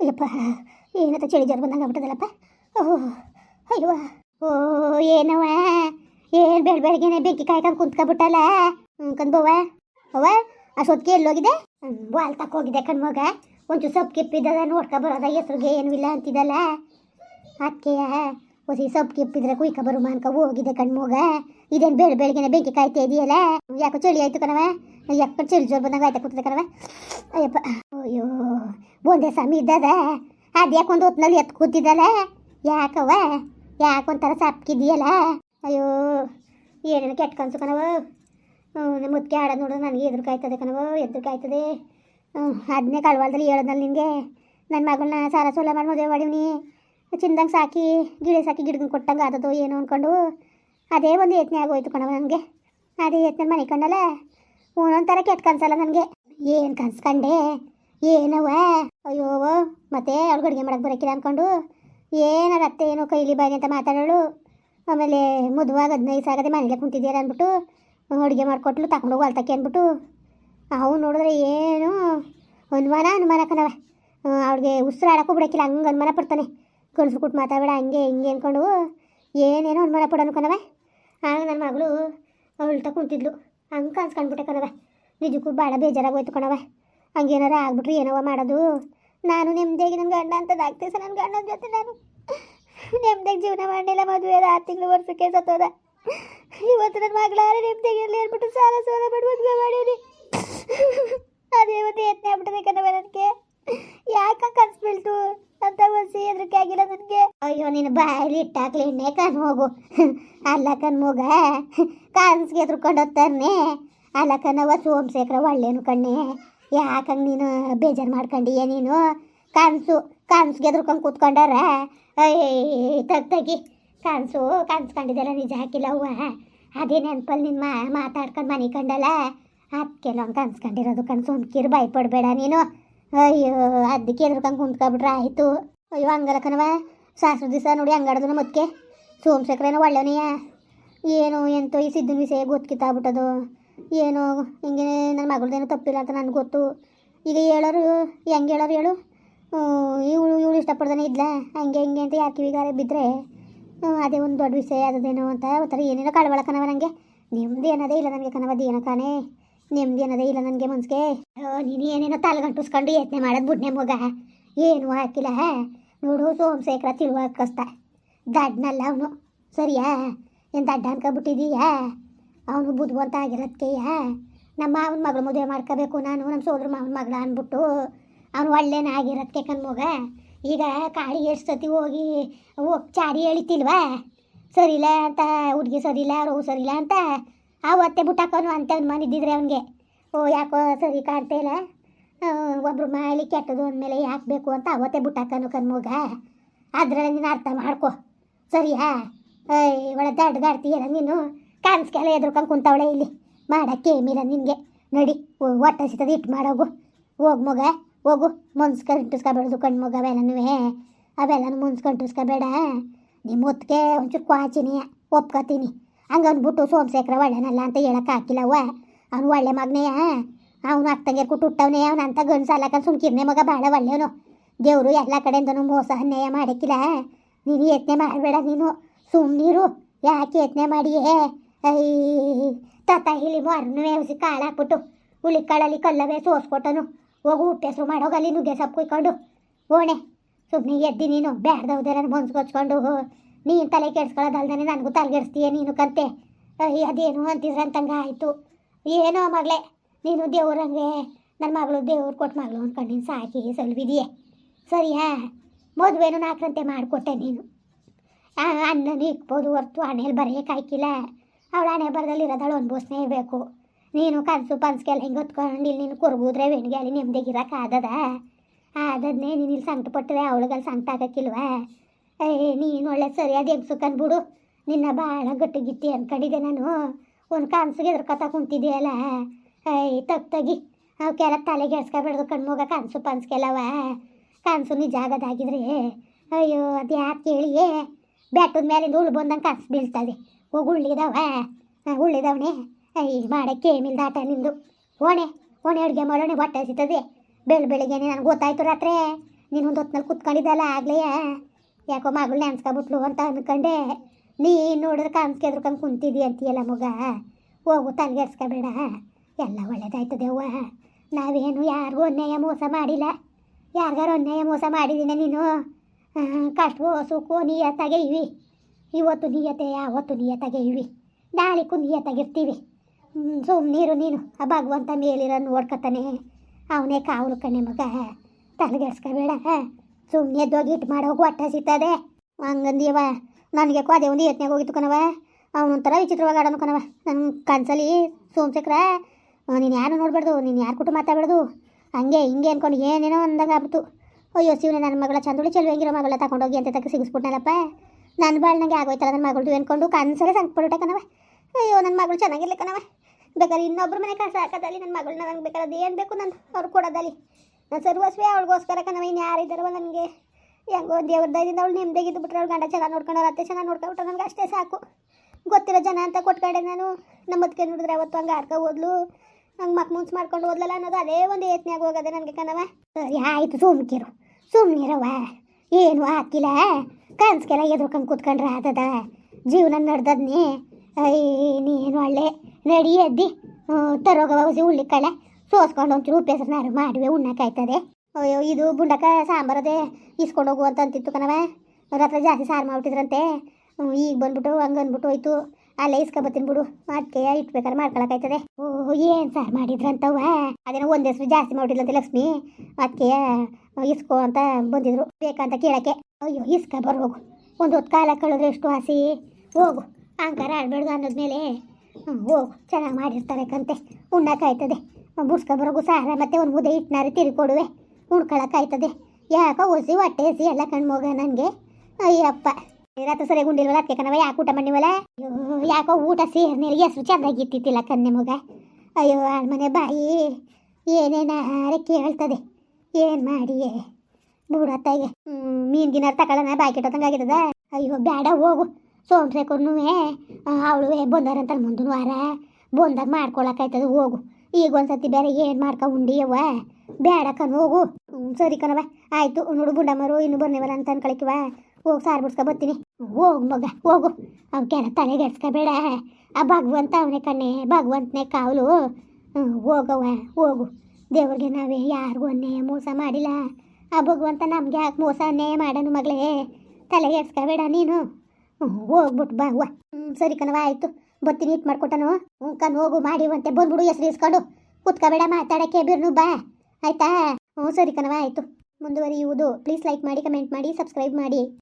ಅಯ್ಯಪ್ಪ ಏನತ್ತ ಚಳಿ ಜ್ವರ ಬಂದಂಗೆ ಆಗ್ಬಿಟ್ಟದಲ್ಲಪ್ಪ. ಓಹೋ, ಅಯ್ಯವ್ವ, ಓ ಏನವ ಏನು ಬೆಳ ಬೆಳಗ್ಗೆನೆ ಬೆಂಕಿ ಕಾಯ್ಕೊಂಡು ಕುಂತ್ಕೊಬಿಟ್ಟಲ್ಲ. ಕಂದ್ಬವ್ವ, ಅವ್ವ ಅಷ್ಟೊತ್ತಿಗೆ ಎಲ್ಲೋಗಿದೆ? ಬಾಲ್ ತಕ್ಕ ಹೋಗಿದೆ ಕಣ್ಮಗ. ಒಂಚೂರು ಸೊಪ್ಪು ಕಿಪ್ಪಿದ್ದದ ನೋಡ್ಕೊ ಬರೋದ ಹೆಸ್ರಿಗೆ ಏನೂ ಇಲ್ಲ ಅಂತಿದ್ದಲ್ಲ ಅದಕ್ಕೆಯ ಹೊಸಿ ಸೊಪ್ಪು ಕಿಪ್ಪಿದ್ರೆ ಕುಯ್ಕ ಬರು ಅನ್ಕ ಹೋಗಿದೆ ಕಣ್ಮಗ. ಇದೇನು ಬೇಡ ಬೆಳಗ್ಗೆನೆ ಬೆಂಕಿ ಕಾಯ್ತಾ ಇದೆಯಲ್ಲ? ಯಾಕೋ ಚಳಿ ಆಯ್ತು ಕಣವ ಯಾಕೆ ಚಳಿ ಜ್ವರ ಬಂದಂಗೆ ಆಯ್ತಾ ಕೂತದೆ ಕಣವ ಅಯ್ಯಪ್ಪ, ಅಯ್ಯೋ ಬೊಂದೆ ಸ್ವಾಮಿ ಇದ್ದದ? ಅದ್ಯಾಕೊಂದು ಹೊತ್ನಲ್ಲಿ ಎತ್ತು ಕೂತಿದ್ದಲ್ಲ? ಯಾಕವ ಯಾಕೊಂಥರ ಸಾಪ್ಕಿದೆಯಲ್ಲ? ಅಯ್ಯೋ, ಏನೇನು ಕೆಟ್ಟ ಕನಸು ಕಣವ ಮುದ್ಕೆ ಆಡೋದು ನೋಡು, ನನಗೆ ಎದುರುಕಾಯ್ತದೆ ಕಣವ ಎದುರುಕಾಯ್ತದೆ ಅದನ್ನೇ ಕಳ್ವಾಲ್ದಲ್ಲಿ ಹೇಳೋದ್ನಲ್ಲಿ ನಿನಗೆ ನನ್ನ ಮಗಳನ್ನ ಸಾರ ಸೋಲ ಮಾಡಿ ಮದುವೆ ಮಾಡೀನಿ ಚಿಂದಂಗೆ ಸಾಕಿ ಗಿಡ ಸಾಕಿ ಗಿಡಗನ್ ಕೊಟ್ಟಂಗೆ ಆದದ್ದು ಏನು ಅಂದ್ಕೊಂಡು ಅದೇ ಒಂದು ಯತ್ನೆ ಆಗೋಯ್ತು ಕಣವ ನನಗೆ. ಅದೇ ಯತ್ನ ಮನೆ ಕಂಡಲ್ಲ ಒಂದೊಂಥರ ಕೆಟ್ಟ ಕನ್ಸಲ್ಲ ನನಗೆ. ಏನು ಕನ್ಸ್ಕಂಡೆ ಏನವ ಅಯ್ಯೋ, ಮತ್ತೆ ಅವಳು ಅಡುಗೆ ಮಾಡಕ್ಕೆ ಬರೋಕ್ಕಿಲ್ಲ ಅಂದ್ಕೊಂಡು ಏನಾರ ಅತ್ತೆ ಏನೋ ಕೈಲಿ ಬಾಯಿ ಅಂತ ಮಾತಾಡೋಳು. ಆಮೇಲೆ ಮದುವಾಗ ಹದಿನೈದು ಸಾಗದೆ ಮನೇಲೆ ಕುಂತಿದ್ದೀರ ಅಂದ್ಬಿಟ್ಟು, ಅಡುಗೆ ಮಾಡಿಕೊಟ್ಲು ತಗೊಂಡೋಗಿ ಹೊಲ್ತಕ್ಕೆ ಅಂದ್ಬಿಟ್ಟು. ಅವು ನೋಡಿದ್ರೆ ಏನು? ಅನುಮಾನ ಅನುಮಾನ ಕಣವ ಅವ್ಳಿಗೆ ಉಸಿರಾಡಕ್ಕೂ ಬಿಡಕ್ಕಿಲ್ಲ ಹಂಗೆ ಅನುಮಾನ ಪಡ್ತಾನೆ. ಗಂಡಸ್ರು ಕೊಟ್ಟು ಮಾತಾಡಬೇಡ, ಹಂಗೆ, ಹಿಂಗೆ ಅಂದ್ಕೊಂಡು ಏನೇನೋ ಅನುಮಾನ ಪಡೋನು ಕಣವ ಆಗ ನನ್ನ ಮಗಳು ಅವಳು ಕುಂತಿದ್ಲು. ಹಂಗೆ ಕನ್ಸ್ಕೊಂಡ್ಬಿಟ್ಟೆ ಕಣವ ನಿಜಕ್ಕೂ ಭಾಳ ಬೇಜಾರಾಗೋಯ್ತು ಕಣವ ಹಂಗೇನಾರ ಆಗ್ಬಿಟ್ರಿ ಏನವ ಮಾಡೋದು? ನಾನು ನೆಮ್ಮದಿಯಾಗಿ ನನ್ನ ಗಂಡ ಅಂತದಾಗ್ತೀವಿ ಸರ್, ನನ್ನ ಗಂಡನ ಜೊತೆ ನಾನು. ನೆಮ್ಮದಿಯಾಗಿ ಜೀವನ ಮಾಡಲಿಲ್ಲ, ಮದುವೆ ಆರು ತಿಂಗಳು ವರ್ಷಕ್ಕೆ ಸತ್ತೋದ. ಇವತ್ತು ನನ್ನ ಮಗಳಾರೆ ನೆಮ್ಮದಿಯಾಗಿ ಇರಲಿ ಅಂದ್ಬಿಟ್ಟು ಸಾಲ ಸೋಲ ಮಾಡಿ ಮದುವೆ ಮಾಡೀನಿ ಅದೇ ಒಂದು ಯತ್ನೆ ಆಗ್ಬಿಟ್ಟದೆ ಕಣವ ನನಗೆ. ಯಾಕೆ ಕನ್ಸು ಬೀಳ್ತು? ಹೆದರಿಕೆ ಆಗಿಲ್ಲ ನನಗೆ. ಅಯ್ಯೋ, ನೀನು ಬಾಯಲ್ಲಿ ಇಟ್ಟಾಕ್ಲಿ ಎಣ್ಣೆ ಕಣ್ ಹೋಗು. ಅಲ್ಲ ಕಣ್ ಮಗ. ಕಾನ್ಸ್ಗೆ ಎದ್ರುಕೊಂಡು ಹೋಗ್ತಾನೆ ಅಲ್ಲ ಕಣವ ಸೋಮಶೇಖರ ಒಳ್ಳೇನು ಕಣ್ಣೆ. ಯಾಕಂಗೆ ನೀನು ಬೇಜಾರು ಮಾಡ್ಕೊಂಡಿಯ ನೀನು? ಕಾನ್ಸು, ಕನ್ಸ್ಗೆ ಎದ್ರುಕೊಂಡು ಕೂತ್ಕೊಂಡಾರ? ತಗ್, ತಗಿ. ಕಾನ್ಸು ಕನ್ಸ್ಕೊಂಡಿದ್ದೆಲ್ಲ ನಿಜ ಹಾಕಿಲ್ಲ ಅವ್ವ. ಅದೇ ನೆನಪಲ್ಲಿ ನಿನ್ನ ಮಾ, ಮಾತಾಡ್ಕೊಂಡು ಮನೆ ಕಂಡಲ್ಲ? ಅದಕ್ಕೆಲ್ಲ ಅವ್ನು ಕನ್ಸ್ಕೊಂಡಿರೋದು ಕನ್ಸು ಸುಮ್ಕಿರು, ಭಯಪಡಬೇಡ ನೀನು. ಅಯ್ಯೋ ಅದಕ್ಕೆ ಎದ್ರುಕೊಂಡು ಕುಂತ್ಕೊಬಿಟ್ರೆ ಆಯಿತು. ಅಯ್ಯೋ, ಹಂಗಲ್ಲ ಕಣವ ಸಾಸ್ರ ದಿವಸ ನೋಡಿ ಹಂಗಾಡ್ದು ಮತ್ತೆ ಸೋಮಶೇಖರೇನೋ ಒಳ್ಳೆವನೆಯ. ಏನು ಎಂತೋ ಈ ಸಿದ್ಧನ ವಿಷಯ ಗೊತ್ತಿತ್ತಾಗ್ಬಿಟ್ಟದು. ಏನೋ ಹಿಂಗೆ ನನ್ನ ಮಗಳದೇನೋ ತಪ್ಪಿಲ್ಲ ಅಂತ ನನಗೆ ಗೊತ್ತು. ಈಗ ಹೇಳೋರು ಹೆಂಗೆ ಹೇಳೋರು ಹೇಳು. ಇವಳು ಇವಳು ಇಷ್ಟಪಡ್ದಾನೆ ಇದ್ಲ. ಹಂಗೆ, ಹಿಂಗೆ ಅಂತ ಯಾಕೆ ಈಗ ಬಿದ್ದರೆ ಅದೇ ಒಂದು ದೊಡ್ಡ ವಿಷಯ, ಅದೇನೋ ಅಂತ ಒಂಥರ ಏನೇನೋ ಕಳವಳ ಕಣವ ನನಗೆ ನೆಮ್ಮದಿ ಅನ್ನೋದೇ ಇಲ್ಲ ನನಗೆ ಕಣವ ದೇನ ಕಾಣೆ. ನೆಮ್ಮದಿ ಅನ್ನೋದೇ ಇಲ್ಲ ನನಗೆ ಮನ್ಸಿಗೆ. ನೀನು ಏನೇನೋ ತಲೆಗಂಟುಸ್ಕೊಂಡು ಯತ್ನೆ ಮಾಡೋದು ಬುಡ್ನೆ ಮಗ. ಏನು ಹಾಕಿಲ್ಲ ನೋಡು ಸೋಮಶೇಖರ ತಿಳುವಕ್ಕಸ್ತ ದಡ್ನಲ್ಲ ಅವನು ಸರಿಯಾ? ಏನು ದಡ್ಡ ಅನ್ಕೊಬಿಟ್ಟಿದೀಯಾ? ಅವನು ಬುದ್ಧಿವಂತ ಆಗಿರೋದಕ್ಕೆಯ ನಮ್ಮ ಅವನ ಮಗಳು ಮದುವೆ ಮಾಡ್ಕೋಬೇಕು ನಾನು ನಮ್ಮ ಸೋದ್ರ ಮಾವನ ಮಗಳ ಅಂದ್ಬಿಟ್ಟು ಅವನು ಒಳ್ಳೆನ ಆಗಿರೋದಕ್ಕೆ ಕಣ್ಮಗ? ಈಗ ಕಾಳಿ ಎಷ್ಟು ಸತಿ ಹೋಗಿ ಹೋಗಿ ಚಾಡಿ ಹೇಳಿತಿಲ್ವಾ ಸರಿಲ್ಲ ಅಂತ ಹುಡುಗಿ ಸರಿಲ್ಲ ರೋವು ಸರಿಲ್ಲ ಅಂತ ಅವತ್ತೆ ಬಿಟ್ಟಾಕೋನು ಅಂತ ಅನುಮಾನ ಇದ್ದಿದ್ರೆ ಅವನಿಗೆ. ಓ ಯಾಕೋ ಸರಿ ಕಾಣ್ತಾ ಇಲ್ಲ? ಆ, ಒಬ್ರು ಮಾಡಿ ಕೆಟ್ಟದು ಅಂದಮೇಲೆ ಯಾಕೆ ಬೇಕು ಅಂತ ಅವತ್ತೇ ಬಿಟ್ಟಾಕನು ಕನ್ಮೋಗ ಅದ್ರಲ್ಲಿ ನೀನು ಅರ್ಥ ಮಾಡ್ಕೊ. ಸರಿಯಾ? ಏಯ್, ಒಳ್ಳೆ ದಡ್ಗಾಡ್ತೀಯಲ್ಲ ನೀನು? ಕಾಣಿಸ್ಕೆಲ್ಲ ಎದ್ರುಕೊಂಡು ಕುಂತವಳೆ ಇಲ್ಲಿ. ಮಾಡಕ್ಕೆ ಏಮಿಲ್ಲ ನಿನಗೆ. ನಡಿ ಹೊಟ್ಟೆ ಸಿತದ ಇಟ್ಟು ಮಾಡೋಗು ಹೋಗು. ಮಗ, ಹೋಗು. ಮುನ್ಸ್ಕೊಂಡು ಇಟ್ಟಿಸ್ಕೊಬೇಡ್ದು ಕಣ್ಣು ಮಗ ಅವೆಲ್ಲನೂ ಅವೆಲ್ಲನೂ ಮುನ್ಸ್ಕೊಂಡು ಇಟ್ಟಿಸ್ಕೊಬೇಡ ನಿಮ್ಮ ಹೊತ್ತಿಗೆ ಒಂಚೂರು ಕ್ವಾಚಿನಿ ಒಪ್ಕೋತೀನಿ. ಹಂಗೆ ಅಂದ್ಬಿಟ್ಟು ಸೋಮಶೇಖರ ಒಳ್ಳೆನಲ್ಲ ಅಂತ ಹೇಳಕ್ಕೆ ಹಾಕಿಲ್ಲವ ಅವನು ಒಳ್ಳೆ ಮಗನೆಯ? ಅವನು ಅತ್ತಂಗೆ ಕೊಟ್ಟು ಅವನ ಅಂತ ಗಂಡು ಸಾಲಕ್ಕ ಸುಮ್ಕಿರ್ನೆ ಮಗ ಭಾಳ ಒಳ್ಳೆಯವನು ದೇವರು ಎಲ್ಲ ಕಡೆಯಿಂದನೂ ಮೋಸ, ಅನ್ಯಾಯ ಮಾಡಕ್ಕಿಲ್ಲ ನೀನು ಯತ್ನೆ ಮಾಡಬೇಡ, ನೀನು ಸುಮ್ಮನೀರು ಯಾಕೆ ಯತ್ನೆ ಮಾಡಿಯೇ? ಐ ತತ ಇಲ್ಲಿ ಮಾರನು ವ್ಯವಸಿ ಕಾಳು ಹಾಕ್ಬಿಟ್ಟು ಹುಳಿ ಕಾಳಲ್ಲಿ ಕಲ್ಲವೇ ಸೋಸ್ಕೊಟ್ಟನು. ಹೋಗು ಉಪ್ಪೆಸರು ಮಾಡೋಗಲ್ಲಿ ನುಗ್ಗೆ ಸೊಪ್ಪು ಕುಯ್ಕೊಂಡು. ಓಣೆ ಸುಮ್ಮನೆ ಎದ್ದಿ ನೀನು, ಬ್ಯಾಡ್ದವ್ದೆ ನನ್ನ ಮನ್ಸ್ಕೊಚ್ಕೊಂಡು ನೀನು ತಲೆ ಕೆಡ್ಸ್ಕೊಳ್ಳೋದಲ್ದೇ ನನಗೂ ತಲೆಗೆಡ್ಸ್ತೀಯ ನೀನು ಕಂತೆ. ಅಯ್ಯ, ಅದೇನು ಅಂತಿದ್ರೆ ಅಂತಂಗೆ ಆಯಿತು. ಏನೋ ಮಗಳೇ ನೀನು ದೇವ್ರಂಗೆ ನನ್ನ ಮಗಳು ದೇವ್ರು ಕೊಟ್ಟು ಮಗಳು ಅಂದ್ಕೊಂಡು ಸಾಕಿ, ಸಲ್ವಿದೆಯೇ. ಸರಿಯಾ ಮದುವೆನೂ ನಾಲ್ಕರಂತೆ ಮಾಡಿಕೊಟ್ಟೆ ನೀನು. ಅನ್ನನೂ ಇಕ್ಬೋದು ಹೊರ್ತು ಹಣೆಯಲ್ಲಿ ಬರೆಯೋಕೆ ಹಾಕಿಲ್ಲ ಅವಳು ಹಣೆ ಬರದಲ್ಲಿ ಇರೋದಳು ಅನ್ಭವಿಸ್ನೇ ಬೇಕು. ನೀನು ಕನಸು ಪನ್ಸ್ಗೆಲ್ಲ ಹಿಂಗೆ ಹೊತ್ಕೊಂಡು ಇಲ್ಲಿ ನೀನು ಕುರ್ಬುದ್ರೆ ವೆಣ್ಗೆ ಅಲ್ಲಿ ನೆಮ್ಮದಿಗಿರಕ್ಕೆ ಆದದ? ಆದದ್ನೇ ನೀನು ಇಲ್ಲಿ ಸಂಕಟ ಪಟ್ಟರೆ ಅವಳಿಗಲ್ಲಿ ಸಂಕಟ ಆಗಕ್ಕಿಲ್ವಾ? ಏ, ನೀನು ಒಳ್ಳೆ ಸರಿಯಾದ ಹೆಂಗ್ಸು ಬಿಡು ನಿನ್ನ ಭಾಳ ಗಟ್ಟಿಗಿತ್ತಿ ಅಂದ್ಕೊಂಡಿದ್ದೆ ನಾನು. ಒಂದು ಕನ್ಸಿಗೆ ಎದ್ರಕತ್ತ ಕುಂತಿದ್ದೀಯಲ್ಲ ಐ ತಗ್ ಅವಕ್ಕೆಲ್ಲ ತಲೆಗೆ ಎಡ್ಸ್ಕೊಬೇಡ್ದು ಕಣ್ಮುಗ ಕನಸು ಪನ್ಸ್ಕೆಲ್ಲವ ಕನಸು ನಿಜ ಆಗೋದಾಗಿದ್ರೆ. ಅಯ್ಯೋ, ಅದು ಯಾಕೆ ಕೇಳಿಯೇ ಬೆಟ್ಟದ ಮೇಲಿಂದ ಹುಳು ಬಂದಂಗೆ ಕನಸು ಬೀಳ್ತದೆ. ಹೋಗಿ ಉಳ್ಳಿದವ. ಉಳ್ಳಿದವಣೆ ಐ ಮಾಡಕ್ಕೆ ಏನಿಲ್ಲ ಆಟ ನಿಂದು. ಓಣೆ ಓಣೆ ಅಡುಗೆ ಮಾಡೋಣೆ, ಹೊಟ್ಟೆ ಸಿಗ್ತದೆ ಬೆಳ ಬೆಳಿಗ್ಗೆನೆ ನನಗೆ ಗೊತ್ತಾಯ್ತು ರಾತ್ರಿ. ನೀನು ಒಂದು ಹೊತ್ತಿನಲ್ಲಿ ಕುತ್ಕೊಂಡಿದ್ದಲ್ಲ ಆಗಲೇ. ಯಾಕೋ ಮಗಳು ನೆನ್ಸ್ಕೊಬಿಟ್ಲು ಅಂತ ಅಂದ್ಕೊಂಡೆ ನೀ ನೋಡಿದ್ರೆ ಕಾಣಿಸ್ಕೆ ಕೆದ್ರಕೊಂಡು ಕುಂತಿದ್ದಿ ಅಂತೀಯಲ್ಲ ಮಗ. ಹೋಗು ತಲೆಗೆಡ್ಸ್ಕೊಬೇಡ ಎಲ್ಲ ಒಳ್ಳೇದಾಯ್ತದೆ ಅವ್ವ ನಾವೇನು ಯಾರಿಗೂ ಅನ್ಯಾಯ ಮೋಸ ಮಾಡಿಲ್ಲ. ಯಾರಿಗಾರು ಅನ್ಯಾಯ ಮೋಸ ಮಾಡಿದ್ದೀನಿ ನೀನು? ಕಷ್ಟವೋ ಸುಖವೋ ನಿಯತ್ತಾಗೆ ಇವಿ. ಇವತ್ತು ನಿಯತೆ ಯಾವತ್ತು ನಿಯತ್ತಾಗೆ ಇವಿ. ನಾಳೆಗೂ ನಿಯತ್ತಾಗಿರ್ತೀವಿ. ಸುಮ್ಮನೀರು ನೀನು. ಆ ಭಗವಂತ ಮೇಲಿರೋ ನೋಡ್ಕೊತಾನೆ ಅವನೇ ಕಾವಲು ಕಣ್ಣೆ ಮಗ. ತಲೆಗೆಡ್ಸ್ಕೊಬೇಡ. ಸುಮ್ಮನೆ ಎದ್ದೋಗಿ ಇಟ್ಟು ಮಾಡೋಗು ಹೊಟ್ಟೆ ಸಿಗ್ತದೆ ಹಂಗಂದೀವ ನನಗೆ ಅದೇ ಒಂದು ಯತ್ನಾಗ ಹೋಗಿತ್ತು ಕಣವ ಅವನೊಂಥರ ವಿಚಿತ್ರವಾಗಿ ಆಡೋನು ಕಣವ ನನ್ನ ಕನ್ಸಲ್ಲಿ ಸೋಮಚಕ್ರ ನೀನು ಯಾರು ನೋಡಬಾರ್ದು, ನೀನು ಯಾರು ಕುಟುಂಬ ಮಾತಾಡಬಾರ್ದು. ಹಂಗೆ ಹಿಂಗೆ ಅನ್ಕೊಂಡು ಏನೇನೋ ಅಂದಾಗ ಆಗ್ಬಿಟ್ಟು ಅಯ್ಯೋ, ಶಿವನೇ ನನ್ನ ಮಗಳ ಚಂದುಳಿ ಹೆಂಗಿರೋ ಮಗಳ ತಗೊಂಡೋಗಿ ಅಂತ ತಕ್ಕ ಸಿಗಿಸ್ಬಿಟ್ನಲ್ಲಪ್ಪ. ನನ್ನ ಬಾಳ್ನಂಗೆ ಆಗೋಯ್ತಲ್ಲ ನನ್ನ ಮಗಳದು ಅನ್ಕೊಂಡು ಕನ್ಸಲೇ ಸಂಕ್ಬಿಟ್ಟೆ ಕಣವ ಅಯ್ಯೋ ನನ್ನ ಮಗಳು ಚೆನ್ನಾಗಿರ್ಲಿ ಕಣವ ಬೇಕಾದ್ರೆ ಇನ್ನೊಬ್ರ ಮನೆ ಕಾಸು ಹಾಕೋದಲ್ಲಿ ನನ್ನ ಮಗಳನ್ನ ನಂಗೆ ಬೇಕಾದ್ರೆ ಏನು ಬೇಕು ನಾನು ಅವ್ರು ಕೊಡೋದಲ್ಲಿ. ನಾನು ಸರ್ವಸ್ವೇ ಅವಳಿಗೋಸ್ಕರ ಕಣವ ಇನ್ನು ಯಾರಿದ್ದಾರೋ ನನಗೆ. ಹೆಂಗೋ, ದೇವ್ರ ದಯದಿಂದ ಅವಳು ನೆಮ್ಮದಿಗಿದ್ದು ಬಿಟ್ರೆ ಅವ್ಳು ಗಂಡ ಚೆನ್ನಾಗಿ ನೋಡ್ಕೊಂಡು ಅತ್ತೆ ಚೆನ್ನಾಗಿ ನೋಡ್ಕೊಂಡ್ಬಿಟ್ರೆ ನನಗೆ ಅಷ್ಟೇ ಸಾಕು. ಗೊತ್ತಿರೋ ಜನ ಅಂತ ಕೊಟ್ಕೊಂಡೆ ನಾನು. ನಮ್ಮ ಅದಕ್ಕೆ ನೋಡಿದ್ರೆ ಅವತ್ತು ಹಂಗೆ ಆಡ್ಕೊ ಹೋದ್ಲು. ಹಂಗೆ ಮಕ್ ಮುಂಚೆ ಮಾಡ್ಕೊಂಡು ಹೋದ್ಲಲ್ಲ ಅನ್ನೋದು ಅದೇ ಒಂದು ಯತ್ನಾಗ ಹೋಗದೆ ನನಗೆ ಕಣವ ಸರಿ, ಆಯಿತು ಸುಮ್ಕಿರು ಸುಮ್ಮನಿರವ ಏನು ಹಾಕಿಲ್ಲ? ಕನ್ಸ್ಗೆಲ್ಲ ಎದ್ರುಕೊಂಡು ಕೂತ್ಕೊಂಡ್ರೆ ಆತದ? ಜೀವನ ನಡ್ದದ್ನಿ. ನೀನು ಒಳ್ಳೆ ನಡಿ, ಎದ್ದಿ. ತರೋಗ ಹೊಸಿ ಉಳ್ಳಿಕಳೆ ಸೋಸ್ಕೊಂಡು ಒಂಚೂರು ಹೆಸರು ಮಾಡುವೆ ಉಣ್ಣಕ್ಕಾಯ್ತದೆ ಅಯ್ಯೋ, ಇದು ಬುಂಡಕ ಸಾಂಬಾರದೇ ಇಸ್ಕೊಂಡು ಹೋಗು ಅಂತ ಅಂತಿತ್ತು ಕಣವ ಅವ್ರ ಜಾಸ್ತಿ ಸಾರು ಮಾಡ್ಬಿಟ್ಟಿದ್ರಂತೆ. ಈಗ ಬಂದ್ಬಿಟ್ಟು ಹಂಗೆ ಅಂದ್ಬಿಟ್ಟು ಹೋಯ್ತು ಅಲ್ಲೇ ಇಸ್ಕೊಬತ್ತೀನಿ ಬಿಡು. ಅದಕ್ಕೆ ಇಟ್ಬೇಕಾದ್ರೆ ಮಾಡ್ಕೊಳಕಾಯ್ತದೆ. ಓ ಏನು ಸಾರ್ ಮಾಡಿದ್ರಂತವ ಅದೇನೋ ಒಂದ್ ಹೆಸರು ಜಾಸ್ತಿ ಅಂತ ಲಕ್ಷ್ಮಿ. ಅದಕ್ಕೆ ಇಸ್ಕೋ ಅಂತ ಬಂದಿದ್ರು. ಬೇಕಂತ ಕೇಳಕ್ಕೆ. ಅಯ್ಯೋ, ಇಸ್ಕ ಬರೋಗು ಒಂದು ಹೊತ್ತು ಕಾಲ ಕಳೆದ್ರೆ ಎಷ್ಟು ಆಸಿ. ಹೋಗು. ಆಂಕಾರ ಆಡ್ಬೇಡ್ದು ಅನ್ನೋದ್ಮೇಲೆ. ಹ್ಞೂ ಹೋಗು. ಚೆನ್ನಾಗಿ ಮಾಡಿರ್ತಾರೆ ಕಂತೆ. ಉಣ್ಣಕ್ಕಾಯ್ತದೆ ಬುಸ್ಕ ಬರೋಗು ಸಾರ. ಮತ್ತೆ ಒಂದು ಮುದ್ದೆ ಇಟ್ನಾರಿ ತಿರ್ಕೊಡುವೆ. ಉಣ್ಕೊಳಕ್ಕಾಯ್ತದೆ ಯಾಕೋ ಒಸಿ ಹೊಟ್ಟೆ ಎಸಿ ಎಲ್ಲ ಕಣ್ಮೋಗ ನನಗೆ ಅಯ್ಯಪ್ಪ. ರಾತ್ರಿ ಸರಿಯಾಗಿ ಉಂಡಿಲ್ವಲ್ಲ ಅದಕ್ಕೆ ಕಣವ ಯಾಕೆ ಊಟ ಮಾಡಿವಲ್ಲ ಯಾಕೋ ಊಟ ಸೇರ್ನೇಲಿ ಹೆಸ್ರು ಚೆನ್ನಾಗಿತ್ತಿತ್ತಿಲ್ಲ ಕನ್ನೆ ಮಗ. ಅಯ್ಯೋ ಮನೆ ಬಾಯಿ ಏನೇನಾರೆ ಕೇಳ್ತದೆ. ಏನು ಮಾಡಿಯೇ? ಬುಡತ್ತಾಗೆ ಮೀನ್ ಗಿನಾರು ತಗೊಳ್ಳೋಣ ಬಾಯಿ ಕೆಟ್ಟೋದಂಗೆ ಆಗಿರ್ತದ ಅಯ್ಯೋ ಬೇಡ ಹೋಗು. ಸೋಮ್ಸೆಕೊಂಡೂ ಅವಳು ಬಂದಾರಂತ ಮುಂದಿನ ವಾರ. ಬಂದಾಗ ಮಾಡ್ಕೊಳಕಾಯ್ತದ ಹೋಗು. ಈಗ ಒಂದ್ಸತಿ ಬೇರೆ ಏನು ಮಾಡ್ಕೊ ಉಂಡಿಯವ್ವ? ಬೇಡ ಕಣ್, ಹೋಗು. ಸರಿ ಕಣವ ಆಯಿತು, ನೋಡು ಬುಂಡಮ್ಮರು, ಇನ್ನು ಬರ್ನೇವಲ್ಲ ಅಂತ ಅನ್ಕೊಳಕಿವ ಹೋಗಿ ಸಾರು ಬಿಡ್ಸ್ಕೊ ಬರ್ತೀನಿ. ಹೋಗು ಮಗ, ಹೋಗು. ಅವಕ್ಕೆಲ್ಲ ತಲೆಗೆಡ್ಸ್ಕೊಬೇಡ. ಆ ಭಗವಂತ ಅವನೇ ಕಣ್ಣೆ, ಭಗವಂತನೇ ಕಾವಲು. ಹೋಗವ ಹೋಗು. ದೇವ್ರಿಗೆ ನಾವೇ ಯಾರಿಗೂ ಅನ್ಯಾಯ ಮೋಸ ಮಾಡಿಲ್ಲ. ಆ ಭಗವಂತ ನಮಗೆ ಯಾಕೆ ಮೋಸ ಅನ್ಯಾಯ ಮಾಡೋನು ಮಗಳೇ? ತಲೆಗೆ ಎಡ್ಸ್ಕೋಬೇಡ ನೀನು ಹೋಗ್ಬಿಟ್ಟು ಬಾ ಹ್ಞೂ ಸರಿ ಕಣವ ಆಯಿತು. ಬತ್ತೀನಿ ಇಟ್ಟು ಮಾಡ್ಕೊಟ್ಟನು. ಹ್ಞೂ ಹೋಗು, ಮಾಡಿವಂತೆ. ಬಂದ್ಬಿಡು, ಹೆಸ್ರು ಇಸ್ಕೊಂಡು. ಕೂತ್ಕೋಬೇಡ, ಮಾತಾಡೋಕ್ಕೆ ಬಿರ್ನು, ಬಾ. ಆಯ್ತಾ? ಹ್ಞೂ ಸರಿ ಕಣವ ಆಯಿತು. ಮುಂದುವರಿಯುವುದು. ಪ್ಲೀಸ್ ಲೈಕ್ ಮಾಡಿ, ಕಮೆಂಟ್ ಮಾಡಿ, ಸಬ್ಸ್ಕ್ರೈಬ್ ಮಾಡಿ.